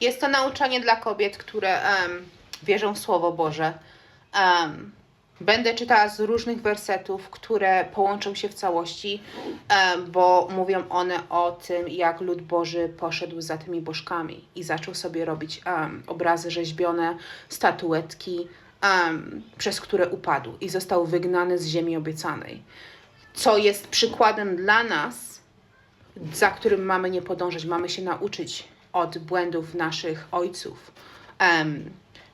Jest to nauczanie dla kobiet, które em, wierzą w Słowo Boże. Em, będę czytała z różnych wersetów, które połączą się w całości, em, bo mówią one o tym, jak lud Boży poszedł za tymi bożkami i zaczął sobie robić em, obrazy rzeźbione, statuetki, em, przez które upadł i został wygnany z ziemi obiecanej. Co jest przykładem dla nas, za którym mamy nie podążać, mamy się nauczyć od błędów naszych ojców,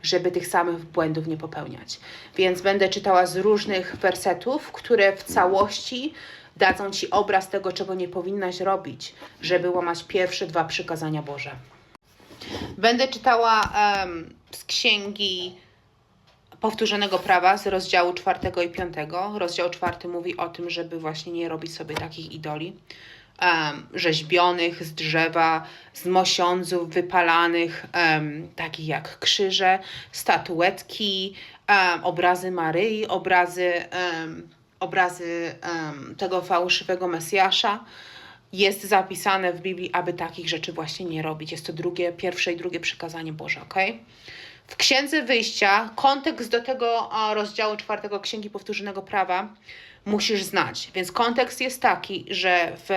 żeby tych samych błędów nie popełniać. Więc będę czytała z różnych wersetów, które w całości dadzą ci obraz tego, czego nie powinnaś robić, żeby łamać pierwsze dwa przykazania Boże. Będę czytała em, z księgi powtórzonego prawa z rozdziału czwartego i piątego. Rozdział czwarty mówi o tym, żeby właśnie nie robić sobie takich idoli um, rzeźbionych z drzewa, z mosiądzów wypalanych, um, takich jak krzyże, statuetki, um, obrazy Maryi, obrazy, um, obrazy um, tego fałszywego Mesjasza. Jest zapisane w Biblii, aby takich rzeczy właśnie nie robić. Jest to drugie, pierwsze i drugie przykazanie Boże, ok? W Księdze Wyjścia, kontekst do tego rozdziału czwartego Księgi Powtórzonego Prawa musisz znać. Więc kontekst jest taki, że w,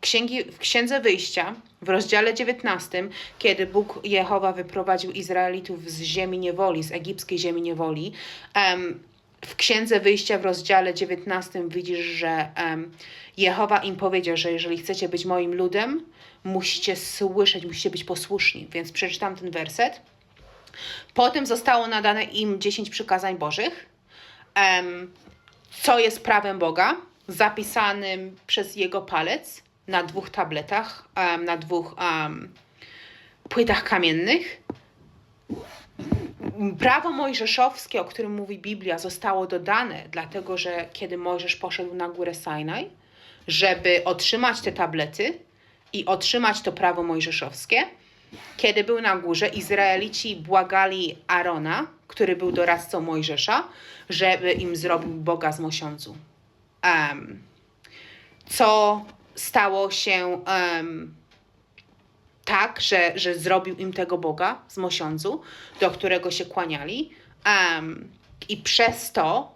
księgi, w Księdze Wyjścia, w rozdziale 19, kiedy Bóg Jehowa wyprowadził Izraelitów z ziemi niewoli, z egipskiej ziemi niewoli, em, w Księdze Wyjścia w rozdziale 19 widzisz, że em, Jehowa im powiedział, że jeżeli chcecie być moim ludem, musicie słyszeć, musicie być posłuszni. Więc przeczytam ten werset. Potem zostało nadane im 10 przykazań Bożych, em, co jest prawem Boga, zapisanym przez jego palec na dwóch tabletach, em, na dwóch em, płytach kamiennych. Prawo mojżeszowskie, o którym mówi Biblia, zostało dodane, dlatego że kiedy Mojżesz poszedł na górę Sinaj, żeby otrzymać te tablety i otrzymać to prawo mojżeszowskie, kiedy był na górze, Izraelici błagali Arona, który był doradcą Mojżesza, żeby im zrobił Boga z mosiądzu. Em, co stało się em, tak, że, że zrobił im tego Boga z mosiądzu, do którego się kłaniali. Em, I przez to,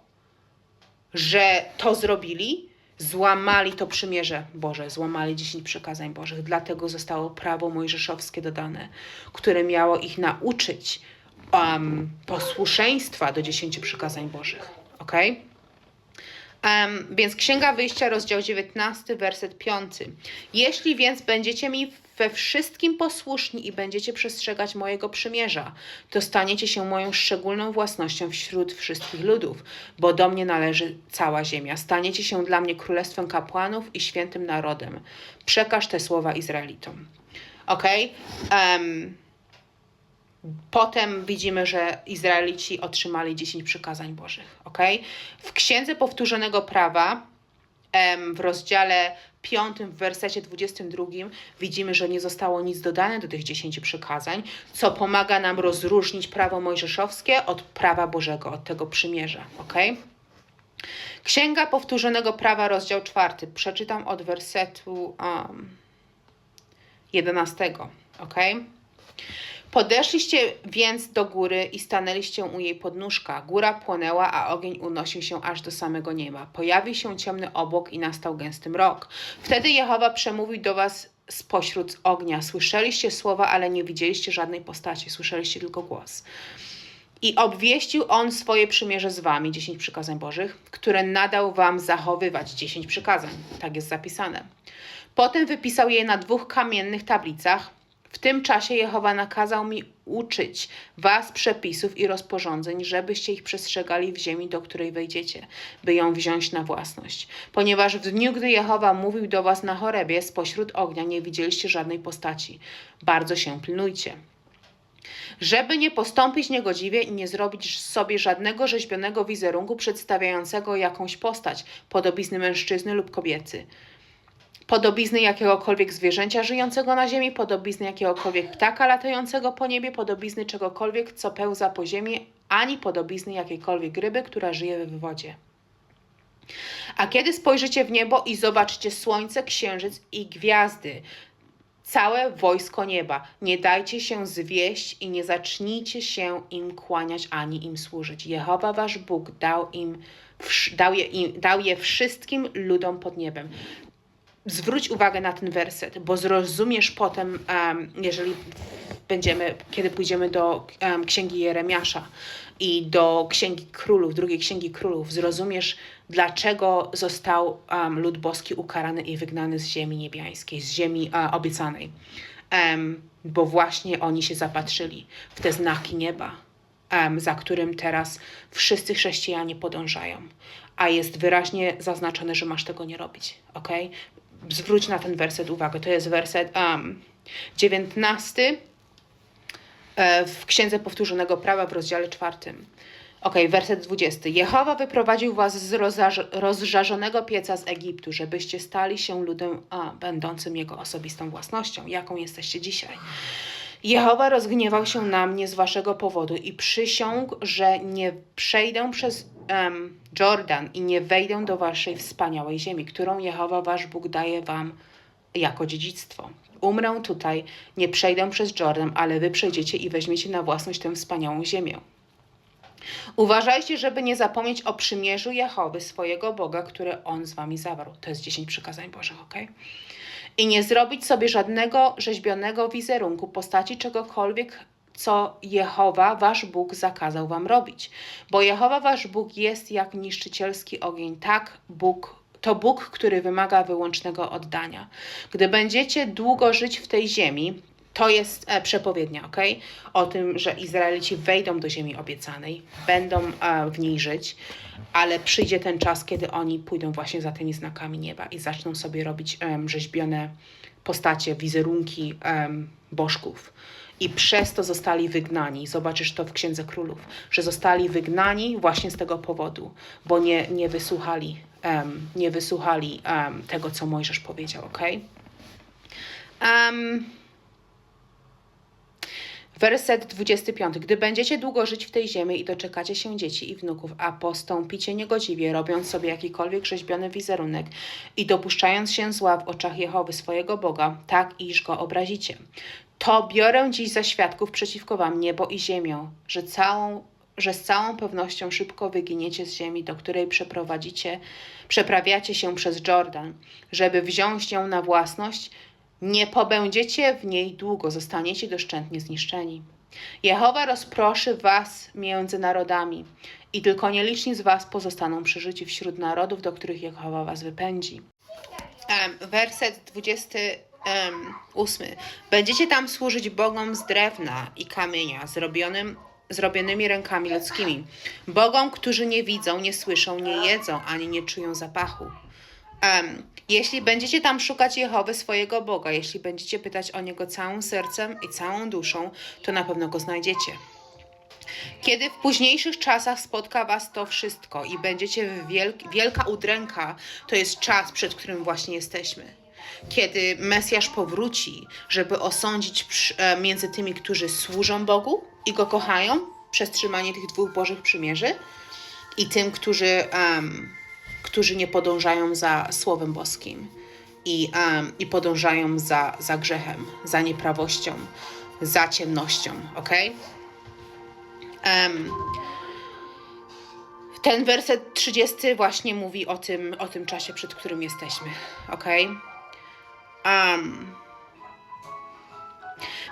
że to zrobili, złamali to przymierze Boże, złamali 10 przykazań Bożych. Dlatego zostało prawo mojżeszowskie dodane, które miało ich nauczyć um, posłuszeństwa do 10 przykazań Bożych. Ok? Um, więc Księga Wyjścia, rozdział 19, werset 5. Jeśli więc będziecie mi we wszystkim posłuszni i będziecie przestrzegać mojego przymierza, to staniecie się moją szczególną własnością wśród wszystkich ludów, bo do mnie należy cała ziemia. Staniecie się dla mnie królestwem kapłanów i świętym narodem. Przekaż te słowa Izraelitom. Ok? Um, Potem widzimy, że Izraelici otrzymali 10 przykazań Bożych. ok? W Księdze Powtórzonego Prawa, w rozdziale 5, w wersecie 22, widzimy, że nie zostało nic dodane do tych 10 przykazań, co pomaga nam rozróżnić prawo mojżeszowskie od prawa Bożego, od tego przymierza. ok? Księga Powtórzonego Prawa, rozdział 4. Przeczytam od wersetu um, 11. ok? Podeszliście więc do góry i stanęliście u jej podnóżka. Góra płonęła, a ogień unosił się aż do samego nieba. Pojawił się ciemny obłok i nastał gęsty mrok. Wtedy Jehowa przemówił do was spośród ognia. Słyszeliście słowa, ale nie widzieliście żadnej postaci. Słyszeliście tylko głos. I obwieścił on swoje przymierze z wami, 10 przykazań Bożych, które nadał wam zachowywać, 10 przykazań. Tak jest zapisane. Potem wypisał je na dwóch kamiennych tablicach, w tym czasie Jehowa nakazał mi uczyć was przepisów i rozporządzeń, żebyście ich przestrzegali w ziemi, do której wejdziecie, by ją wziąć na własność. Ponieważ w dniu, gdy Jehowa mówił do was na chorebie, spośród ognia nie widzieliście żadnej postaci. Bardzo się pilnujcie. Żeby nie postąpić niegodziwie i nie zrobić sobie żadnego rzeźbionego wizerunku przedstawiającego jakąś postać, podobizny mężczyzny lub kobiety podobizny jakiegokolwiek zwierzęcia żyjącego na ziemi, podobizny jakiegokolwiek ptaka latającego po niebie, podobizny czegokolwiek, co pełza po ziemi, ani podobizny jakiejkolwiek ryby, która żyje w wodzie. A kiedy spojrzycie w niebo i zobaczycie słońce, księżyc i gwiazdy, całe wojsko nieba. Nie dajcie się zwieść i nie zacznijcie się im kłaniać ani im służyć. Jehowa wasz Bóg dał im, dał je, im, dał je wszystkim ludom pod niebem. Zwróć uwagę na ten werset, bo zrozumiesz potem, em, jeżeli będziemy, kiedy pójdziemy do em, Księgi Jeremiasza i do Księgi Królów, drugiej Księgi Królów, zrozumiesz, dlaczego został em, lud boski ukarany i wygnany z ziemi niebiańskiej, z ziemi e, obiecanej. Em, bo właśnie oni się zapatrzyli w te znaki nieba, em, za którym teraz wszyscy chrześcijanie podążają. A jest wyraźnie zaznaczone, że masz tego nie robić. ok? Zwróć na ten werset uwagę. To jest werset um, 19 e, w Księdze Powtórzonego Prawa w rozdziale czwartym. Ok, werset 20. Jehowa wyprowadził was z rozżar- rozżarzonego pieca z Egiptu, żebyście stali się ludem a, będącym jego osobistą własnością, jaką jesteście dzisiaj. Jehowa rozgniewał się na mnie z waszego powodu i przysiągł, że nie przejdę przez em, Jordan i nie wejdę do waszej wspaniałej ziemi, którą Jehowa wasz Bóg daje wam jako dziedzictwo. Umrę tutaj, nie przejdę przez Jordan, ale wy przejdziecie i weźmiecie na własność tę wspaniałą ziemię. Uważajcie, żeby nie zapomnieć o przymierzu Jehowy, swojego Boga, które On z wami zawarł. To jest 10 przykazań Bożych, ok? I nie zrobić sobie żadnego rzeźbionego wizerunku, postaci czegokolwiek, co Jehowa, wasz Bóg, zakazał wam robić. Bo Jehowa, wasz Bóg jest jak niszczycielski ogień, tak Bóg to Bóg, który wymaga wyłącznego oddania. Gdy będziecie długo żyć w tej ziemi, to jest e, przepowiednia, ok? O tym, że Izraelici wejdą do ziemi obiecanej, będą e, w niej żyć, ale przyjdzie ten czas, kiedy oni pójdą właśnie za tymi znakami nieba i zaczną sobie robić em, rzeźbione postacie, wizerunki em, bożków. I przez to zostali wygnani. Zobaczysz to w Księdze Królów, że zostali wygnani właśnie z tego powodu, bo nie, nie wysłuchali, em, nie wysłuchali em, tego, co Mojżesz powiedział, ok? Um, Werset 25. Gdy będziecie długo żyć w tej ziemi i doczekacie się dzieci i wnuków, a postąpicie niegodziwie, robiąc sobie jakikolwiek rzeźbiony wizerunek i dopuszczając się zła w oczach Jehowy swojego Boga, tak iż go obrazicie, to biorę dziś za świadków przeciwko wam niebo i ziemię, że, całą, że z całą pewnością szybko wyginiecie z ziemi, do której przeprowadzicie, przeprawiacie się przez Jordan, żeby wziąć ją na własność, nie pobędziecie w niej długo, zostaniecie doszczętnie zniszczeni. Jehowa rozproszy was między narodami i tylko nieliczni z was pozostaną przy życiu wśród narodów, do których Jehowa was wypędzi. Werset 20 um, ósmy. Będziecie tam służyć bogom z drewna i kamienia, zrobionym, zrobionymi rękami ludzkimi. Bogom, którzy nie widzą, nie słyszą, nie jedzą, ani nie czują zapachu. Um, jeśli będziecie tam szukać Jehowy, swojego Boga, jeśli będziecie pytać o Niego całym sercem i całą duszą, to na pewno Go znajdziecie. Kiedy w późniejszych czasach spotka Was to wszystko i będziecie wielk wielka udręka, to jest czas, przed którym właśnie jesteśmy. Kiedy Mesjasz powróci, żeby osądzić e, między tymi, którzy służą Bogu i Go kochają, przez trzymanie tych dwóch Bożych przymierzy, i tym, którzy, em, którzy nie podążają za Słowem Boskim i, em, i podążają za, za grzechem, za nieprawością, za ciemnością, ok? Em, ten werset 30 właśnie mówi o tym, o tym czasie, przed którym jesteśmy, ok? Um,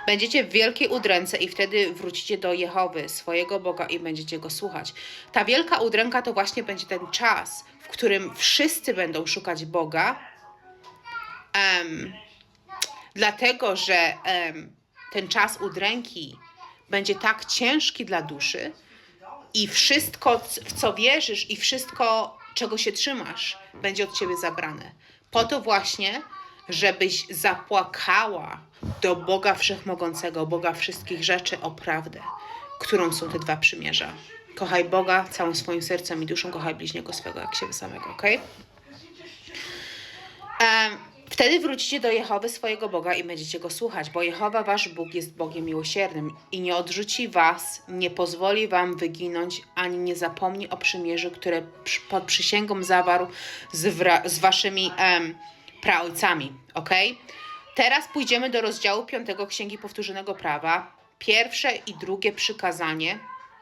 Będziecie w wielkiej udręce i wtedy wrócicie do Jehowy, swojego Boga i będziecie Go słuchać. Ta wielka udręka to właśnie będzie ten czas, w którym wszyscy będą szukać Boga, em, dlatego że em, ten czas udręki będzie tak ciężki dla duszy i wszystko, w co wierzysz i wszystko, czego się trzymasz, będzie od ciebie zabrane. Po to właśnie, żebyś zapłakała do Boga Wszechmogącego, Boga wszystkich rzeczy o prawdę, którą są te dwa przymierza. Kochaj Boga całym swoim sercem i duszą, kochaj bliźniego swego jak siebie samego, ok? Wtedy wrócicie do Jehowy swojego Boga i będziecie go słuchać, bo Jehowa wasz Bóg jest Bogiem miłosiernym i nie odrzuci was, nie pozwoli wam wyginąć, ani nie zapomni o przymierzu, które pod przysięgą zawarł z, z waszymi em, praojcami, ok? Teraz pójdziemy do rozdziału 5 Księgi Powtórzonego Prawa. Pierwsze i drugie przykazanie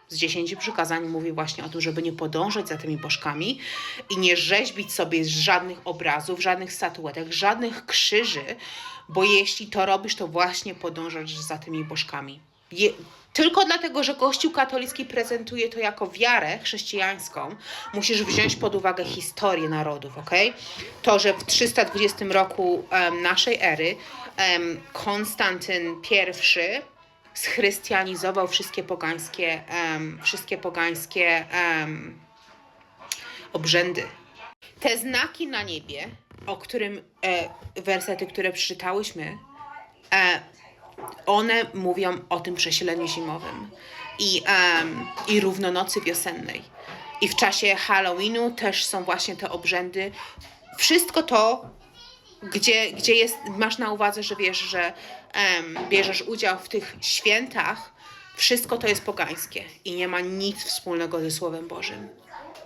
z dziesięciu przykazań mówi właśnie o tym, żeby nie podążać za tymi bożkami i nie rzeźbić sobie żadnych obrazów, żadnych statuetek, żadnych krzyży, bo jeśli to robisz, to właśnie podążasz za tymi bożkami. Je, tylko dlatego, że Kościół katolicki prezentuje to jako wiarę chrześcijańską, musisz wziąć pod uwagę historię narodów, ok? To, że w 320 roku em, naszej ery em, Konstantyn I schrystianizował wszystkie pogańskie, em, wszystkie pogańskie em, obrzędy. Te znaki na niebie, o którym e, wersety, które przeczytałyśmy, e, one mówią o tym przesileniu zimowym i, em, i równonocy wiosennej. I w czasie Halloweenu też są właśnie te obrzędy. Wszystko to, gdzie, gdzie jest, masz na uwadze, że wiesz, że em, bierzesz udział w tych świętach, wszystko to jest pogańskie i nie ma nic wspólnego ze Słowem Bożym.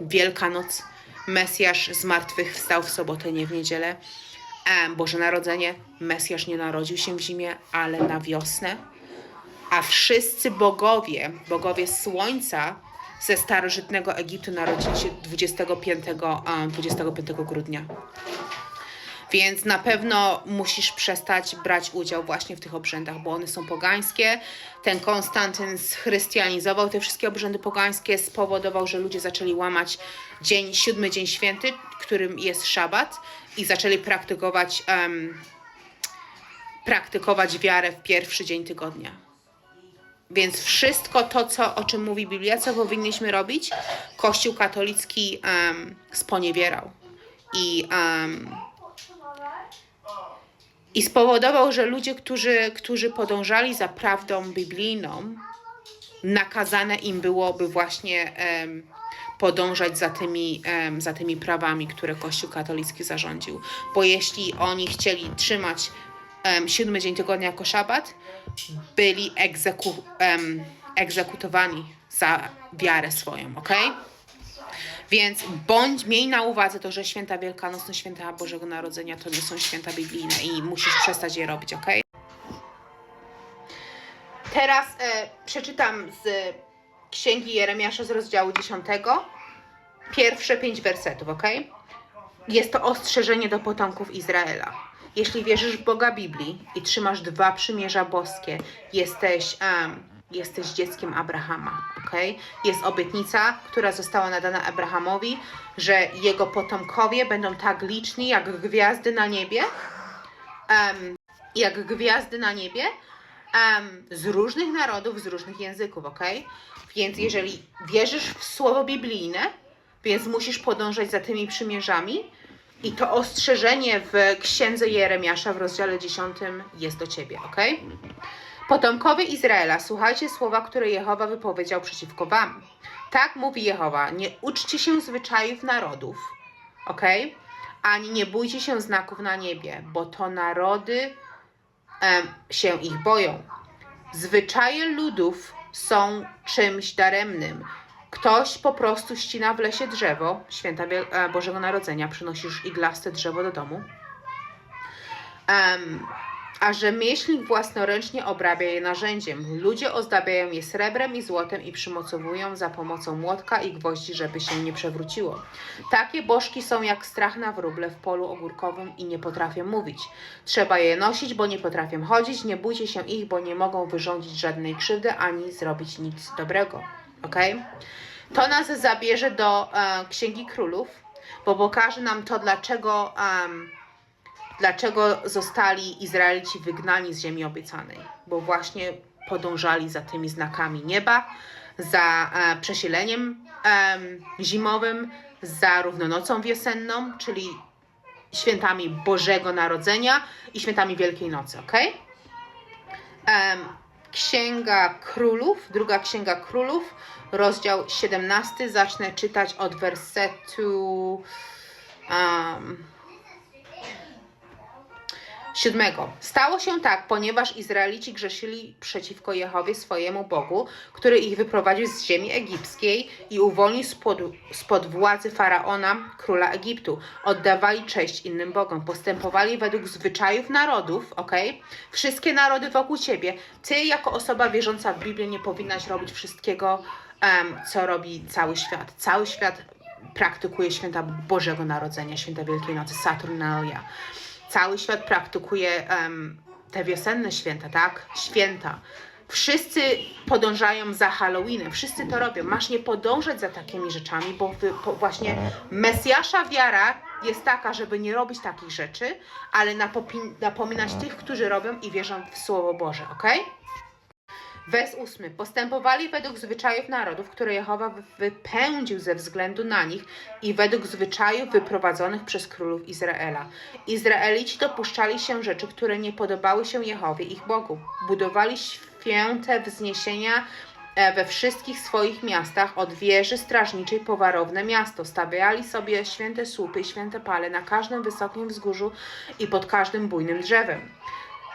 Wielkanoc, Mesjasz z martwych wstał w sobotę, nie w niedzielę. Em, Boże Narodzenie, Mesjasz nie narodził się w zimie, ale na wiosnę. A wszyscy bogowie, bogowie słońca ze starożytnego Egiptu narodzili się 25, em, 25 grudnia. Więc na pewno musisz przestać brać udział właśnie w tych obrzędach, bo one są pogańskie. Ten Konstantyn schrystianizował te wszystkie obrzędy pogańskie, spowodował, że ludzie zaczęli łamać dzień, siódmy dzień święty, którym jest szabat i zaczęli praktykować, em, praktykować wiarę w pierwszy dzień tygodnia. Więc wszystko to, co, o czym mówi Biblia, co powinniśmy robić, Kościół katolicki em, sponiewierał. I em, i spowodował, że ludzie, którzy, którzy podążali za prawdą biblijną, nakazane im byłoby właśnie em, podążać za tymi, za tymi prawami, które Kościół katolicki zarządził. Bo jeśli oni chcieli trzymać em, siódmy dzień tygodnia jako szabat, byli egzeku, em, egzekutowani za wiarę swoją, ok? Więc bądź, miej na uwadze to, że święta wielkanocne, święta Bożego Narodzenia to nie są święta biblijne i musisz przestać je robić, ok? Teraz e, przeczytam z Księgi Jeremiasza z rozdziału 10. Pierwsze pięć wersetów, ok? Jest to ostrzeżenie do potomków Izraela. Jeśli wierzysz w Boga Biblii i trzymasz dwa przymierza boskie, jesteś, em, jesteś dzieckiem Abrahama, ok? Jest obietnica, która została nadana Abrahamowi, że jego potomkowie będą tak liczni jak gwiazdy na niebie, em, jak gwiazdy na niebie, em, z różnych narodów, z różnych języków, ok? Więc jeżeli wierzysz w słowo biblijne, więc musisz podążać za tymi przymierzami i to ostrzeżenie w księdze Jeremiasza w rozdziale 10 jest do ciebie, ok? Potomkowie Izraela, słuchajcie słowa, które Jehowa wypowiedział przeciwko wam. Tak mówi Jehowa, nie uczcie się zwyczajów narodów, ok? Ani nie bójcie się znaków na niebie, bo to narody się ich boją. Zwyczaje ludów są czymś daremnym. Ktoś po prostu ścina w lesie drzewo, święta e, Bożego Narodzenia, przynosisz iglaste drzewo do domu. A rzemieślnik własnoręcznie obrabia je narzędziem. Ludzie ozdabiają je srebrem i złotem i przymocowują za pomocą młotka i gwoździ, żeby się nie przewróciło. Takie bożki są jak strach na wróble w polu ogórkowym i nie potrafią mówić. Trzeba je nosić, bo nie potrafią chodzić. Nie bójcie się ich, bo nie mogą wyrządzić żadnej krzywdy ani zrobić nic dobrego. Ok? To nas zabierze do e, Księgi Królów, bo pokaże nam to, dlaczego. em, dlaczego zostali Izraelici wygnani z ziemi obiecanej, bo właśnie podążali za tymi znakami nieba, za e, przesileniem em, zimowym, za równonocą wiosenną, czyli świętami Bożego Narodzenia i świętami Wielkiej Nocy, ok? Em, Księga Królów, druga Księga Królów, rozdział 17, zacznę czytać od wersetu um, Siódmego. Stało się tak, ponieważ Izraelici grzeszyli przeciwko Jehowie swojemu Bogu, który ich wyprowadził z ziemi egipskiej i uwolnił spod, spod władzy faraona, króla Egiptu. Oddawali cześć innym bogom, postępowali według zwyczajów narodów, ok? Wszystkie narody wokół ciebie. Ty, jako osoba wierząca w Biblię, nie powinnaś robić wszystkiego, em, co robi cały świat. Cały świat praktykuje święta Bożego Narodzenia, święta Wielkiej Nocy, Saturnalia cały świat praktykuje em, te wiosenne święta, tak? Święta. Wszyscy podążają za Halloweenem, wszyscy to robią. Masz nie podążać za takimi rzeczami, bo wy, właśnie Mesjasza wiara jest taka, żeby nie robić takich rzeczy, ale napopi- napominać tych, którzy robią i wierzą w Słowo Boże, ok? Wers ósmy. Postępowali według zwyczajów narodów, które Jehowa wy- wypędził ze względu na nich i według zwyczajów wyprowadzonych przez królów Izraela. Izraelici dopuszczali się rzeczy, które nie podobały się Jehowie, ich Bogu. Budowali święte wzniesienia e, we wszystkich swoich miastach, od wieży strażniczej po warowne miasto. Stawiali sobie święte słupy i święte pale na każdym wysokim wzgórzu i pod każdym bujnym drzewem.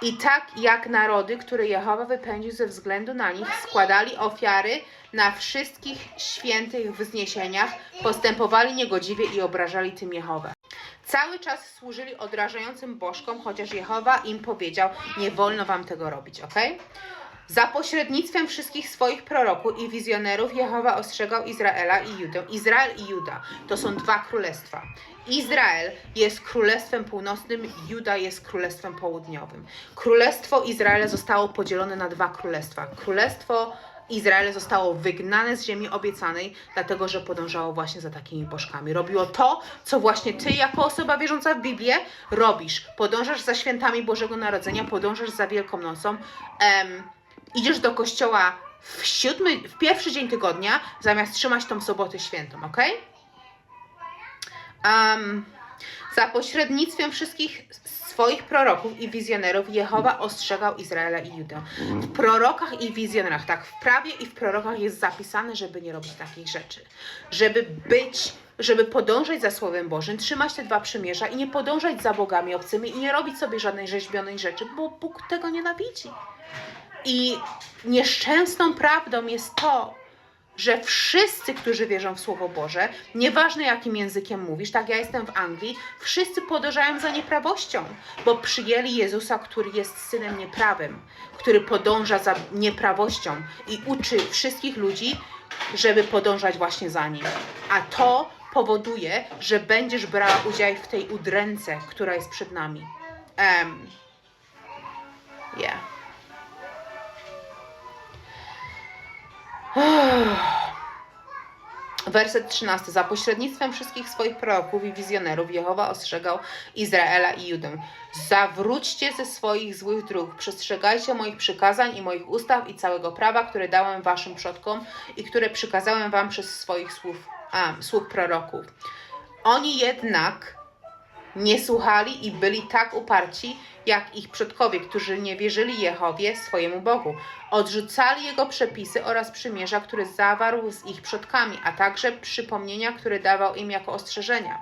I tak jak narody, które Jehowa wypędził ze względu na nich, składali ofiary na wszystkich świętych wzniesieniach, postępowali niegodziwie i obrażali tym Jehowę. Cały czas służyli odrażającym bożkom, chociaż Jehowa im powiedział, nie wolno wam tego robić, ok? Za pośrednictwem wszystkich swoich proroków i wizjonerów Jehowa ostrzegał Izraela i Judę. Izrael i Juda to są dwa królestwa. Izrael jest królestwem północnym, Juda jest królestwem południowym. Królestwo Izraela zostało podzielone na dwa królestwa. Królestwo Izrael zostało wygnane z ziemi obiecanej, dlatego że podążało właśnie za takimi bożkami. Robiło to, co właśnie ty, jako osoba wierząca w Biblię, robisz. Podążasz za świętami Bożego Narodzenia, podążasz za Wielką Nocą, em, idziesz do kościoła w siódmy, w pierwszy dzień tygodnia, zamiast trzymać tą sobotę świętą, ok? Um, za pośrednictwem wszystkich swoich proroków i wizjonerów Jehowa ostrzegał Izraela i Judę. W prorokach i wizjonerach, tak, w prawie i w prorokach jest zapisane, żeby nie robić takich rzeczy. Żeby być, żeby podążać za Słowem Bożym, trzymać te dwa przymierza i nie podążać za bogami obcymi i nie robić sobie żadnej rzeźbionej rzeczy, bo Bóg tego nienawidzi. I nieszczęsną prawdą jest to, że wszyscy, którzy wierzą w Słowo Boże, nieważne jakim językiem mówisz, tak ja jestem w Anglii, wszyscy podążają za nieprawością, bo przyjęli Jezusa, który jest synem nieprawym, który podąża za nieprawością i uczy wszystkich ludzi, żeby podążać właśnie za nim. A to powoduje, że będziesz brała udział w tej udręce, która jest przed nami. Um, yeah. Werset 13. Za pośrednictwem wszystkich swoich proroków i wizjonerów Jehowa ostrzegał Izraela i Judę. Zawróćcie ze swoich złych dróg, przestrzegajcie moich przykazań i moich ustaw i całego prawa, które dałem waszym przodkom i które przykazałem wam przez swoich słów, a, sług proroków. Oni jednak nie słuchali i byli tak uparci, jak ich przodkowie, którzy nie wierzyli Jehowie, swojemu Bogu. Odrzucali Jego przepisy oraz przymierza, które zawarł z ich przodkami, a także przypomnienia, które dawał im jako ostrzeżenia.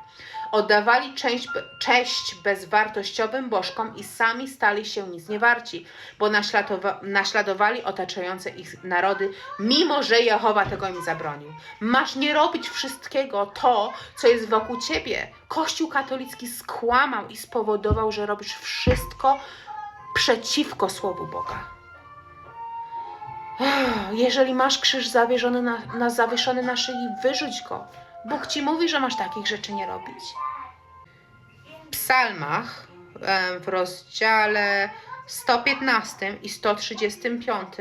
Oddawali cześć, cześć bezwartościowym bożkom i sami stali się nic nie warci, bo naśladowa- naśladowali otaczające ich narody, mimo że Jehowa tego im zabronił. Masz nie robić wszystkiego to, co jest wokół ciebie. Kościół katolicki skłamał i spowodował, że robisz wszystko przeciwko Słowu Boga. Jeżeli masz krzyż zawieszony na, na, zawieszony na szyi, wyrzuć go. Bóg ci mówi, że masz takich rzeczy nie robić. Psalmach w rozdziale 115 i 135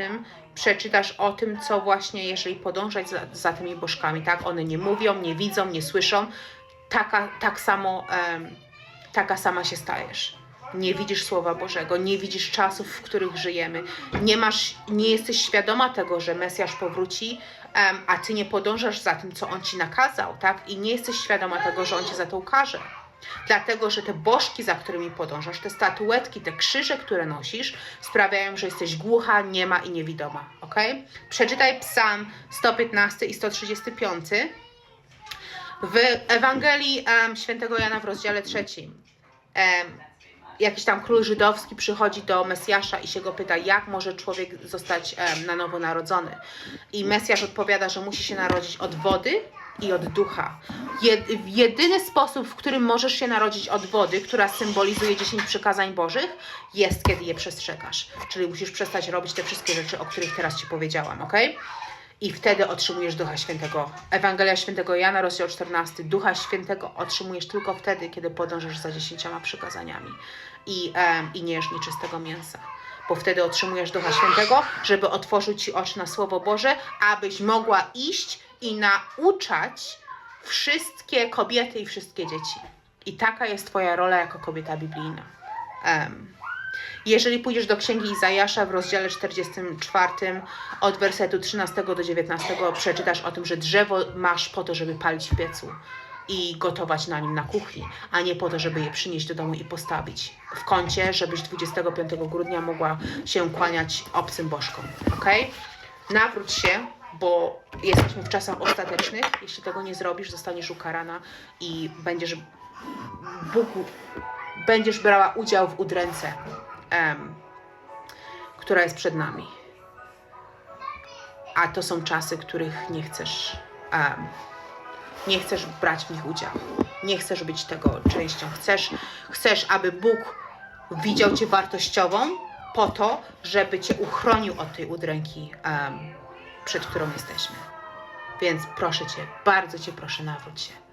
przeczytasz o tym, co właśnie, jeżeli podążać za, za tymi bożkami, tak? One nie mówią, nie widzą, nie słyszą. Taka, tak samo, em, taka sama się stajesz. Nie widzisz Słowa Bożego, nie widzisz czasów, w których żyjemy. Nie masz, nie jesteś świadoma tego, że Mesjasz powróci, em, a ty nie podążasz za tym, co On ci nakazał, tak? I nie jesteś świadoma tego, że On cię za to ukaże. Dlatego, że te bożki, za którymi podążasz, te statuetki, te krzyże, które nosisz, sprawiają, że jesteś głucha, niema i niewidoma. Ok? Przeczytaj Psalm 115 i 135 w Ewangelii em, Świętego Jana w rozdziale trzecim. Em, jakiś tam król żydowski przychodzi do Mesjasza i się go pyta, jak może człowiek zostać em, na nowo narodzony. I Mesjasz odpowiada, że musi się narodzić od wody i od ducha. Jed, jedyny sposób, w którym możesz się narodzić od wody, która symbolizuje 10 przykazań Bożych, jest kiedy je przestrzegasz. Czyli musisz przestać robić te wszystkie rzeczy, o których teraz Ci powiedziałam, ok? I wtedy otrzymujesz Ducha Świętego. Ewangelia Świętego Jana, rozdział 14. Ducha Świętego otrzymujesz tylko wtedy, kiedy podążysz za dziesięcioma przykazaniami i, em, i nie jesz nieczystego mięsa. Bo wtedy otrzymujesz Ducha Świętego, żeby otworzył Ci oczy na Słowo Boże, abyś mogła iść i nauczać wszystkie kobiety i wszystkie dzieci. I taka jest Twoja rola jako kobieta biblijna. Em, jeżeli pójdziesz do księgi Izajasza w rozdziale 44 od wersetu 13 do 19 przeczytasz o tym, że drzewo masz po to, żeby palić w piecu i gotować na nim na kuchni, a nie po to, żeby je przynieść do domu i postawić w kącie, żebyś 25 grudnia mogła się kłaniać obcym bożkom. Ok? Nawróć się, bo jesteśmy w czasach ostatecznych. Jeśli tego nie zrobisz, zostaniesz ukarana i będziesz Bóg, będziesz brała udział w udręce, em, która jest przed nami. A to są czasy, których nie chcesz, em, nie chcesz brać w nich udział. Nie chcesz być tego częścią. Chcesz, chcesz, aby Bóg widział Cię wartościową po to, żeby Cię uchronił od tej udręki, em, przed którą jesteśmy. Więc proszę Cię, bardzo Cię proszę, nawróć się.